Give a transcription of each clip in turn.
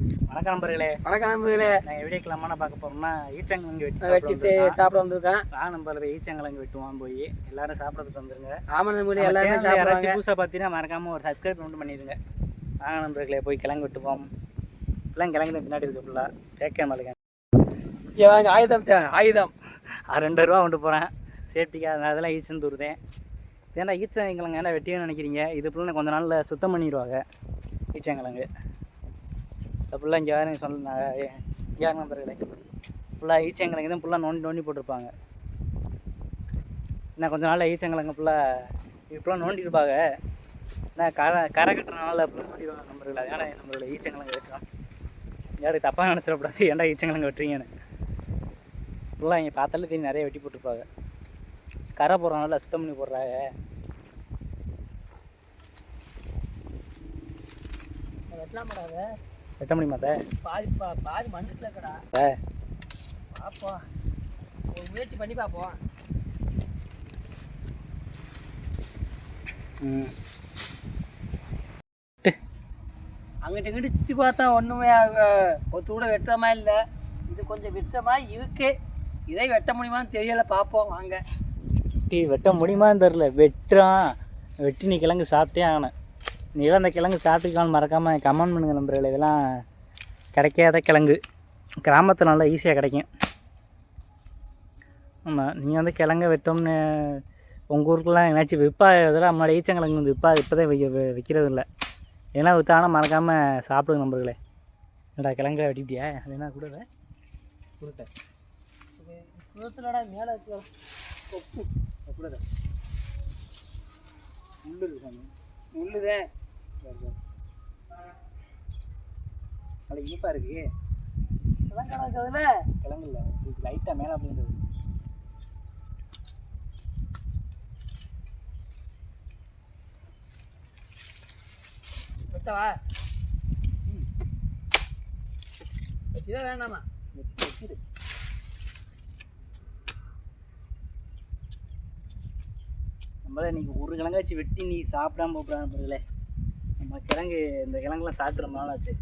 வணக்கம் நண்பர்களே. வணக்கம் நண்பர்களே. நாங்கள் வீடியோ கிளம்பான பார்க்க போறோம்னா ஈச்சங்கிழங்கு வெட்டி நான் வெட்டிட்டு சாப்பிட வந்திருக்கேன். வா நம்பர் ஈச்சங்கிழங்கு வெட்டுவான் போய். எல்லாரும் சாப்பிட்றதுக்கு வந்துருங்க. ஆமாம் எல்லாருமே புதுசாக பார்த்தீங்கன்னா மறக்காம ஒரு சப்ஸ்கிரைப் மட்டும் பண்ணிடுங்க. வாங்க போய் கிழங்கு வெட்டுவோம் இப்பெல்லாம் கிழங்கு பின்னாடி இருக்கு ஃபுல்லாக கேட்க மாட்டேங்க ஆயுதம் ஆயுதம். ரெண்டு ரூபா கொண்டு போகிறேன் சேஃப்டிக்காக அதனால அதெல்லாம் ஈச்சன் தூருதேன். ஏன்னா ஈச்சங்கிழங்கு என்ன வெட்டியும் நினைக்கிறீங்க? இது ஃபுல்லாக கொஞ்ச நாளில் சுத்தம் பண்ணிடுவாங்க ஈச்சங்கிழங்கு ஃபுல்லாக இங்கே வேறு சொல்ல யார் நண்பர்களே ஃபுல்லாக ஈச்சங்கிழங்கு தான் ஃபுல்லாக நோண்டி நோண்டி போட்டிருப்பாங்க. என்ன கொஞ்ச நாளில் ஈச்சங்கிழங்கு ஃபுல்லாக இது ஃபுல்லாக நோண்டி இருப்பாங்க. என்ன கரை கரை கட்டுறதுனால ஃபுல்லாக நோண்டிடுவாங்க நண்பர்கள் அதனால் நம்மளோட ஈச்சங்கிழங்கு வெட்டுறோம். யாரும் தப்பாக நினச்சிடக்கூடாது. ஏன்டா ஈச்சங்கிழங்கு வெட்டுறீங்கன்னு. ஃபுல்லாக இங்கே பார்த்தாலே தெரியும் நிறைய வெட்டி போட்டிருப்பாங்க. கரை போடுறனால சுத்தம் பண்ணி போடுறாங்க. வெட்டலாம் போடாத. வெட்ட முடியுமா அதை பாதி பா- பாதி மண்ணுக்குள்ள இருக்கடா. ஆ. பார்ப்போம் ஒரு முயற்சி பண்ணி பார்ப்போம் அங்கிட்ட இங்கிட்டு சுற்றி பார்த்தா ஒன்றுமே கொத்து கூட வெட்டமா இல்லை. இது கொஞ்சம் வெட்டமா இருக்கு. இதை வெட்ட முடியுமான்னு தெரியல பார்ப்போம் வாங்க. டீ வெட்ட முடியுமான்னு தெரில வெட்டுறான். வெட்டி நீ கிழங்கு சாப்பிட்டே ஆகணும். நீங்களும் அந்த கிழங்கு சாப்பிட்டுக்கான்னு மறக்காமல் கமெண்ட் பண்ணுங்க நம்புறீங்களா இதெல்லாம் கிடைக்காத கிழங்கு. கிராமத்தில் நல்லா ஈஸியாக கிடைக்கும். ஆமாம் நீங்கள் வந்து கிழங்க வெட்டோம்னு உங்கள் ஊருக்குலாம் என்னாச்சும் விற்பா இதெல்லாம் முன்னாடி ஈச்சங்கிழங்கு வந்து விற்பா இப்போ தான் விற்கிறது இல்லை ஏன்னா விற்றாங்கன்னா மறக்காமல் சாப்பிடுங்க நம்பர்களே என்னடா கிழங்க வெட்டிட்டியா? அது என்ன கூட கொடுத்த மேலே கொப்பு கூட உள்ளுதே அது இனிப்பாக இருக்கு. இதெல்லாம் கிடக்குதுல கிழங்கு இல்லை இது லைட்டாக மேலே அப்படின்றது வெட்டவா? வெட்டிதான் வேணாமா? வெட்டிடு. நம்மள இன்னைக்கு ஒரு கிழங்கு வச்சு வெட்டி நீ சாப்பிடாம போகிறாங்களே நம்ம கிழங்கு இந்த கிழங்குலாம் சாப்பிட்டு ரொம்ப நாள் ஆச்சு.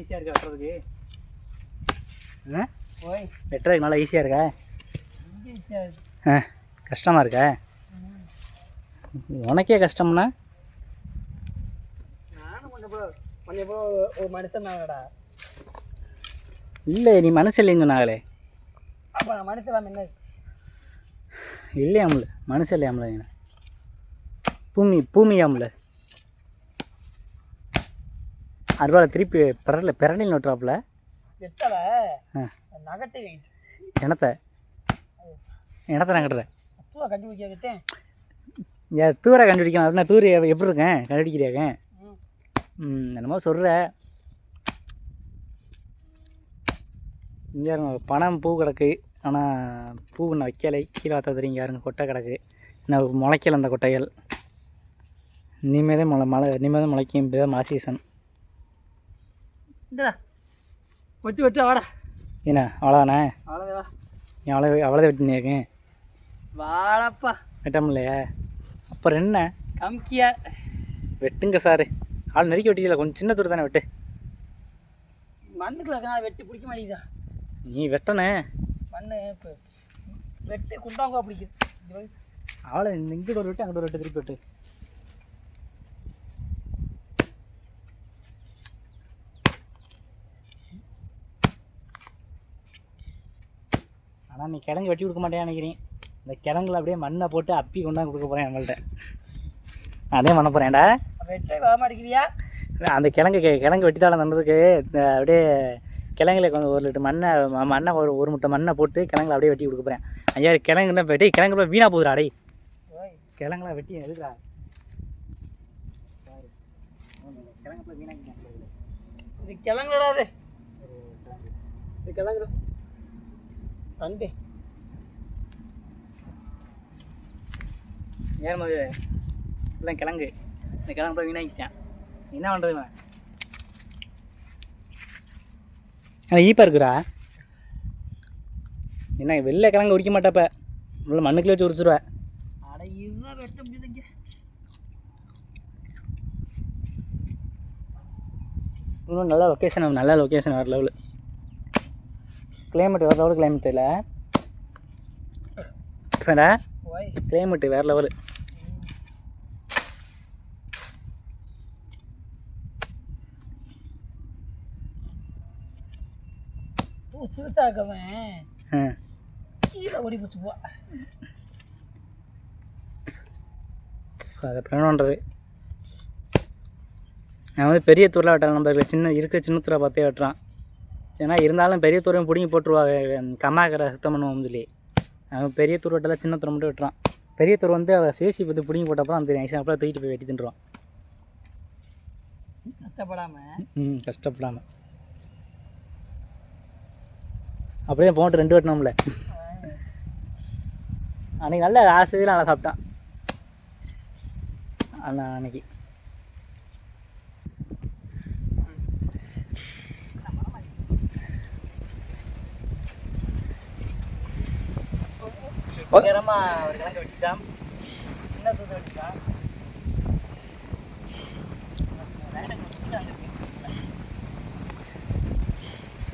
ஈஸியாக இருக்கா வெட்டுறதுக்கு. போய் வெட்டுறதுக்கு நல்லா ஈஸியாக இருக்கா? வச்சாரு. ஆ கஷ்டமாக இருக்கா? உனக்கே கஷ்டம்னா? நானும் கொஞ்சம் போ கொஞ்சம் போ ஒரு மனுஷன் தானடா. இல்லை நீ மனசு இல்லைன்னு சொன்னாங்களே. அப்போ நான் மனுஷன் என்ன? இல்லையாம்ல மனசு இல்லையாம்ல என்ன பூமி பூமியாம்ல அறுவாலை திருப்பி பிறல பிறனில் நோட்டுறாப்புல. இனத்தை இனத்தை நான் கட்டுறேன் பூவை கட்டி வைக்கிட்டேன் ஏன் தூரை கண்டுபிடிக்கலாம் அப்படின்னா தூர் எப்படி இருக்கேன் என்னமோ சொல்கிற இங்கே பணம் பூ கிடக்கு. ஆனால் பூ இன்னும் வைக்கலை. கீழே தெரியும் யாருங்க? கொட்டை கிடக்கு. இன்னும் முளைக்கல அந்த கொட்டைகள். இனிமே தான் மழை தான் முளைக்கும். இப்போ தான் மழை சீசன் வெட்டு வெட்டு வாடா. என்ன அவ்வளோதானே அவ்வளோதா நீ அவ்வளோ அவ்வளோதான் வெட்டினேன் வாடப்பா. வெட்டமில்லையா? அப்புறம் என்ன? கம்கியா. வெட்டுங்க சார் ஆள் நெருக்கி வெட்டிக்கல. கொஞ்சம் சின்ன தூரம் தானே வெட்டு. இருக்கனால வெட்டி பிடிக்க மாட்டேங்குதா? நீ வெட்டனே. மண்ணு இப்போ வெட்டி குண்டாங்க பிடிக்குது. அவ்வளோ இங்கிட்ட ஒரு வெட்டு அங்கிட்ட ஒரு வெட்டு திருப்பி வெட்டு. ஆனால் நீ கிழங்கு வெட்டி கொடுக்க மாட்டேன்னு நினைக்கிறேன். இந்த கிழங்குல அப்படியே மண்ணை போட்டு அப்பி கொண்டாந்து கொடுக்க போகிறேன் நம்மள்ட்ட. அதே பண்ண போகிறேன்டா வெட்டே வர மாட்டேங்கிறியா அந்த கிழங்கு கிழங்கு வெட்டித்தாளம் தந்ததுக்கு அப்படியே கிழங்குல கொஞ்சம் ஒரு லிட்டர் மண்ணை மண்ணை ஒரு ஒரு முட்டை மண்ணை போட்டு கிழங்குல அப்படியே வெட்டி கொடுக்க போகிறேன் ஐயா கிழங்குல வெட்டி கிழங்குல வீணாக போகுதுடா ஓய். கிழங்குலாம் வெட்டி எதுக்குடா. கிழங்குல வீணாக்கிட்டாங்க இது கிளங்குடா அது இது கிளங்குற தண்டு ஏன் மது? இல்லை கிழங்கு. இந்த கிழங்கு போய் வீணாக்கிட்டான். என்ன பண்ணுறது இவன் ஆனால் ஈப்பா இருக்குடா என்ன வெள்ளை கிழங்கு உரிக்க மாட்டாப்ப. உள்ள மண்ணுக்குள்ளே வச்சு உரிச்சிருவேன் இன்னும் நல்ல லொக்கேஷன் நல்ல லொக்கேஷன் வேறு லெவலு கிளைமேட் வேறு லெவலு கிளைமேட் இல்லை ஓய் கிளைமேட்டு வேறு லெவலு ஆ. கீழே ஓடி போச்சு போ. அதை பண்ணணுன்றது நான் வந்து பெரிய தூரில் வெட்டலாம் நம்ம சின்ன இருக்க சின்ன தூரை பார்த்தே வெட்டுறான். ஏன்னா இருந்தாலும் பெரிய தூரையும் பிடிங்கி போட்டுருவாங்க கம்மாக்கரை சுத்தம் பண்ணுவோம்னு சொல்லி. அவன் பெரிய தூர் வெட்டல சின்ன தூரை மட்டும் வெட்டுறான். பெரிய தூர் வந்து அவள் சேசி பற்றி பிடிங்கி போட்டப்பறம் அந்த நைஸாக அப்படியே தூக்கிட்டு போய் வெட்டி தின்றுவான். கஷ்டப்படாமல் ம் கஷ்டப்படாமல் அப்படியே போட்டு ரெண்டு வெட்டினோம்ல அன்றைக்கி நல்ல ஆசையில் நல்லா சாப்பிட்டான் அண்ணா அன்னைக்கு.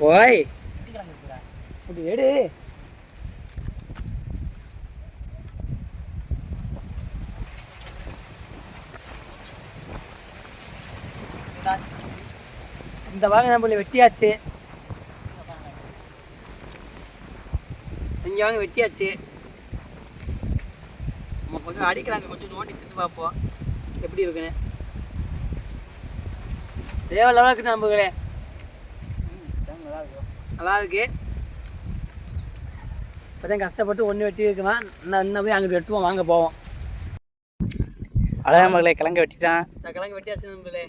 ஓய். இப்படி எடு. இந்த வாங்க நம்மள வெட்டியாச்சு. இங்கே வாங்க வெட்டியாச்சு. நம்ம கொஞ்சம் அடிக்கிறாங்க கொஞ்சம் நோண்டி தின்னு பார்ப்போம். எப்படி இருக்குன்னு. தேவை லெவலுக்கு நம்புகிறே நல்லா இருக்கும். இப்போதான் கஷ்டப்பட்டு ஒன்று வெட்டி இருக்கலாம் இன்னும் இன்னும் போய் அங்கிட்டு வெட்டுவோம் வாங்க போவோம். அழகா மகளை கிழங்கு வெட்டிட்டான் இந்த கிழங்கு வெட்டியாச்சு நம்மளே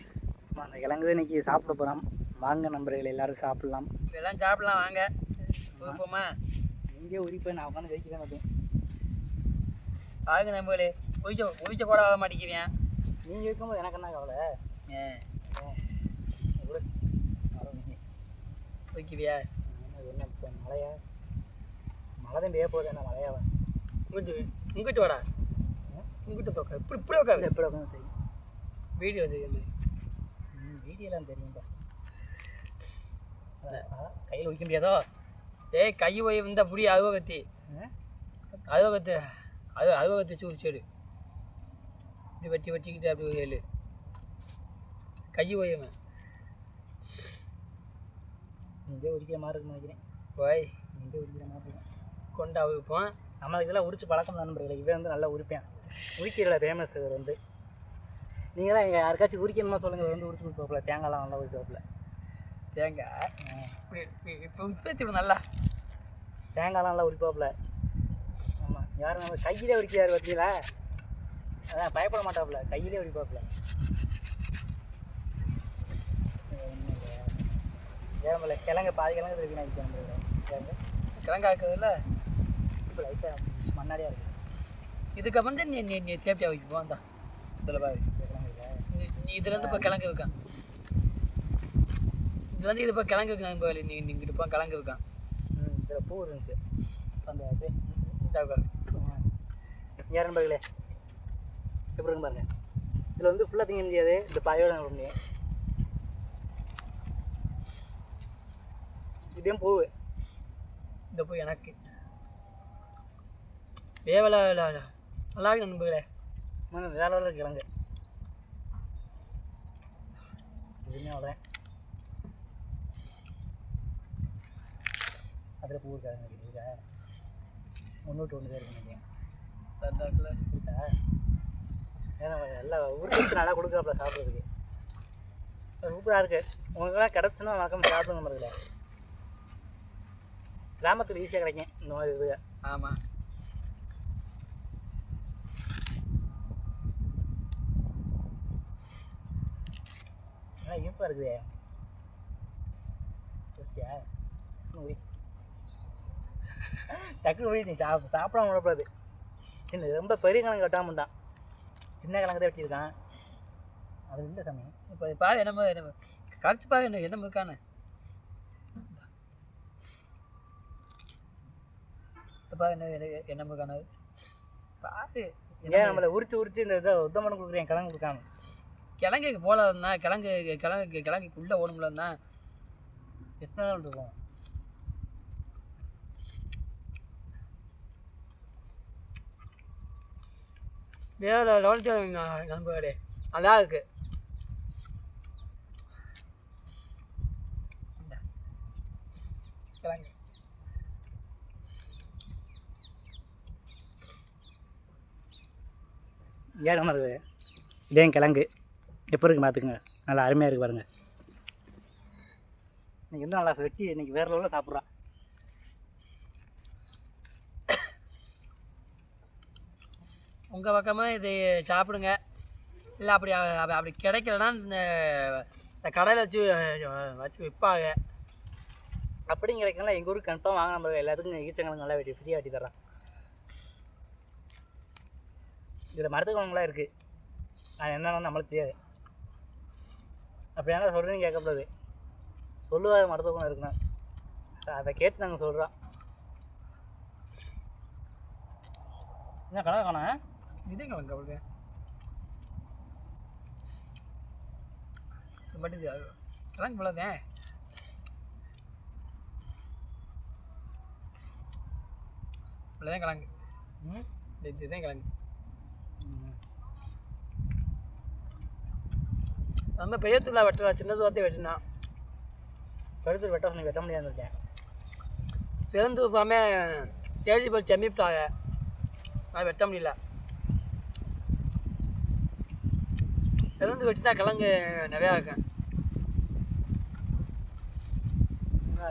ஆமா, அந்த கிழங்கு இன்னைக்கு சாப்பிட போகிறோம் வாங்க நண்பர்கள் எல்லாரும் சாப்பிடலாம். இதெல்லாம் சாப்பிடலாம் வாங்க. போமா இங்கே உரிப்பேன் நான் உட்காந்து தான் மாட்டேன் வாங்க நம்மளே ஒழிச்ச ஒழிச்ச கூட ஆக மாட்டேங்கிறேன் நீங்கள் இருக்கும்போது எனக்கு என்ன கவலை? ஏ. இது என்ன மழையா மழை தான் பெய்ய போகுது என்ன மழையாவா இங்கிட்டு இங்கிட்டு வாடா. இங்கிட்டு தோக்க. இப்படி இப்படி உட்காரு. எப்படி உட்காந்து தெரியும். வீடியோ வந்து ம் வீடியோலாம் தெரியும்பா கையில் வைக்க முடியாதோ? ஏய் கை போய் வந்தா புடி அருவகத்தி ஆ? அருவகத்து அது அருவகத்தை சூடு சரி இது வச்சு வச்சுக்கிட்டு அப்படி ஏழு. கை ஓயவன் இங்கே உரிக்கிற மாதிரி இருக்குன்னு நினைக்கிறேன். போய் இங்கே உரிக்கிற மாதிரி இருக்கும். கொண்டு அவிப்போம். நம்ம இதெல்லாம் உரிச்சு பழக்கம் தான் நண்பர்களே. இவன் வந்து நல்லா உரிப்பேன். உரிக்கிறதுல ஃபேமஸ் இவர் வந்து. நீங்கள் தான் எங்கள் யாருக்காச்சும் உரிக்கணுமா சொல்லுங்கள் இவர் வந்து உரிச்சு கொடுப்பாப்புல. தேங்காய்லாம் நல்லா உரிப்பாப்புல. தேங்காய்? இப்போ உற்பத்தி நல்லா. தேங்காய்லாம் நல்லா உரிப்பாப்புல. ஆமாம் யாரும் நம்ம கையிலே உரிக்கிறாரு பார்த்தீங்களா அதான் பயப்பட மாட்டாப்புல. கையிலே உரிப்பாப்புல. ஏழமலை கிழங்கு பாதி கிழங்கு இருக்கு நினைக்கிறேன் நம்மளோட கிழங்காக்குறதுல இப்போ லைட்டாக மண்ணாடியாக இருக்குது இதுக்கப்புறம் தான் நீ நீ நீ தேப்பியா வைக்க போந்தா இதில் பாரு நீ இதுல இதுலேருந்து இப்போ கிழங்கு இருக்கான் இதுலேருந்து இது இப்போ கிழங்கு இருக்கான் போய் நீ நீ இங்கிட்டு போ கிழங்கு இருக்கான் ம் இதில் பூ இருந்துச்சு அந்த இது இந்த உட்காரு. எப்படி இருக்கு பாருங்க இதில் வந்து ஃபுல்லாக திங்க முடியாது இந்த பாயோட முடியும் இதே பூ இந்த பூ எனக்கு வேவலா நல்லா இருக்கு நண்பர்களே. வேலை வேலை கிழங்கு இதுவுமே அவ்வளோ அதில் பூ இருக்காது இருக்கா? ஒன்று விட்டு ஒன்று இருக்கு நினைக்கிறேன் இருக்கா? ஏன்னா எல்லாம் உருப்பிச்சு நல்லா கொடுக்குறாப்புல சாப்பிட்றதுக்கு. சூப்பராக இருக்குது உங்களுக்கெல்லாம் கிடச்சுன்னா வழக்கம் சாப்பிடுங்க மருதுல கிராமத்தில் ஈஸியாக கிடைக்கும். இந்த மாதிரி இது. ஆமாம் ஆனால் இனிப்பாக இருக்குதே யோசிச்சியா டக்குனு உரி நீ சாப் சாப்பிடாம விடக்கூடாது சின்ன ரொம்ப பெரிய கிழங்கு வெட்டாமல் தான் சின்ன கிழங்கு தான் வெட்டியிருக்கான் அது இல்லை சாமி இப்போ பாரு என்னமோ என்ன கரைச்சி பாரு என்ன என்ன இருக்கானு பாரு என்ன என்ன என்ன இருக்கானு பாரு ஏன் நம்மளை உரிச்சு உரிச்சு இந்த இதை உத்தமனம் கொடுக்குறேன் கிழங்கு கொடுக்காம கிழங்குக்கு போலன்னா கிழங்கு கிழங்கு கிழங்குக்குள்ளே ஓடும்லன்னா எத்தனை நாள் இருக்கும்? வேற லெவலுக்கு நண்பர்களே நல்லா இருக்கு. கிழங்கு. ஏன் இருக்குது இதே கிழங்கு. எப்போ இருக்கு பார்த்துக்குங்க. நல்லா அருமையாக இருக்கு பாருங்க. இன்னைக்கு வந்து நல்லா வெட்டி இன்னைக்கு வேற லெவலில் சாப்பிட்றான் உங்கள் பக்கமாக இது சாப்பிடுங்க. இல்லை அப்படி அப்படி கிடைக்கலன்னா இந்த கடையில் வச்சு வச்சு விற்பாங்க. அப்படிங்கிறக்கெல்லாம் எங்கள் ஊருக்கு கன்ஃபார்ம் வாங்க நம்ம எல்லாத்துக்கும் ஈச்சங்கிழங்கு நல்லா வெட்டி ஃப்ரீயாக வெட்டி தர்றான். இதில் மருத்துவ குணங்களாக இருக்குது அது என்னன்னு நம்மளுக்கு தெரியாது. அப்படியான சொல்கிறேன்னு கேட்கக்கூடாது. சொல்லுவார் மருத்துவ குணம் இருக்குண்ணா அதை கேட்டு நாங்கள் சொல்கிறோம் என்ன கணக்கு காணா? இது கிழங்கு அவளுக்கு மட்டும் கிழங்கு போலதேன் இவ்வளோதான் கிழங்கு. ம்? இது இதுதான் கிழங்கு. நம்ம பெரியத்துல வெட்டலாம் சின்னது வார்த்தை வெட்டினா. கழுத்து வெட்ட சொல்லி வெட்ட முடியாது இருக்கேன் பெருந்து பாமே கேஜி போய் செம்மிவிட்டாங்க அது வெட்ட முடியல. பெருந்து வெட்டி தான் கிழங்கு நிறையா இருக்கேன்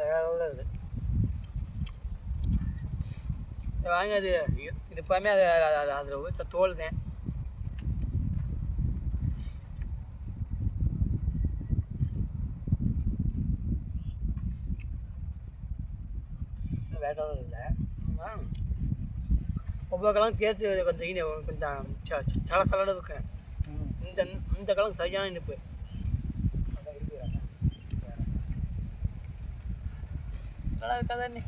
ஏழு இருக்குது இதை வாங்கி அது இது பாமே அது அது- அதில் தோல் தான் இன்னும் வேட்டாவது இல்லை கிழங்கு தேர்த்து கொஞ்சம் இனி கொஞ்சம் ச- ச- சல சலடு இருக்கு. ம் இந்த இந்த கிழங்கு சரியான இனிப்பு. நல்லா இருக்காதா நீ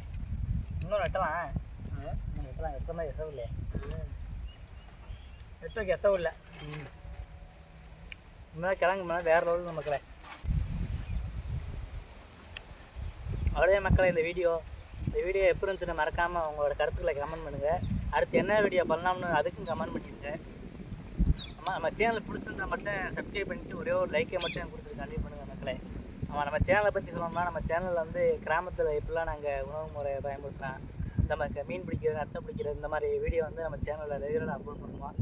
இன்னும் வெட்டலாம். வெட்டலாம். வெட்ட மாதிரி எசவு இல்லையே எட்ட கெசவும் இல்லை. இன்னும் கிழங்கு மேலே வேறு லெவலில் மக்களே. அவ்வளோதே மக்களே இந்த வீடியோ இந்த வீடியோ எப்படி இருந்துச்சுன்னு மறக்காமல் உங்களோட கருத்துக்களை கமெண்ட் பண்ணுங்கள் அடுத்து என்ன வீடியோ பண்ணலாம்னு அதுக்கும் கமெண்ட் பண்ணிடுங்க ஆமாம் நம்ம சேனல் பிடிச்சிருந்தா மட்டும் சப்ஸ்கிரைப் பண்ணிட்டு ஒரே ஒரு லைக்கை மட்டும் கொடுத்துட்டு கண்டிப்பாக பண்ணுங்கள் மக்களே. ஆமாம் நம்ம சேனலை பற்றி சொல்லணும்னா நம்ம சேனலில் வந்து கிராமத்தில் எப்படிலாம் நாங்கள் உணவு முறையை பயன்படுத்தலாம் மாதிரி மீன் பிடிக்கிறது நத்தை பிடிக்கிறது இந்த மாதிரி வீடியோ வந்து நம்ம சேனலில் ரெகுலராக அப்லோட் பண்ணுவோம்.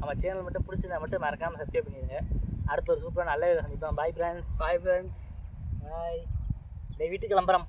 நம்ம சேனல் மட்டும் பிடிச்சிருந்தா மட்டும் மறக்காமல் சப்ஸ்கிரைப் பண்ணிடுங்க. அடுத்த ஒரு சூப்பராக நல்ல வீடியோ சந்திப்போம். Bye friends bye friends bye இந்த வீட்டுக்கு கிளம்புறோம்.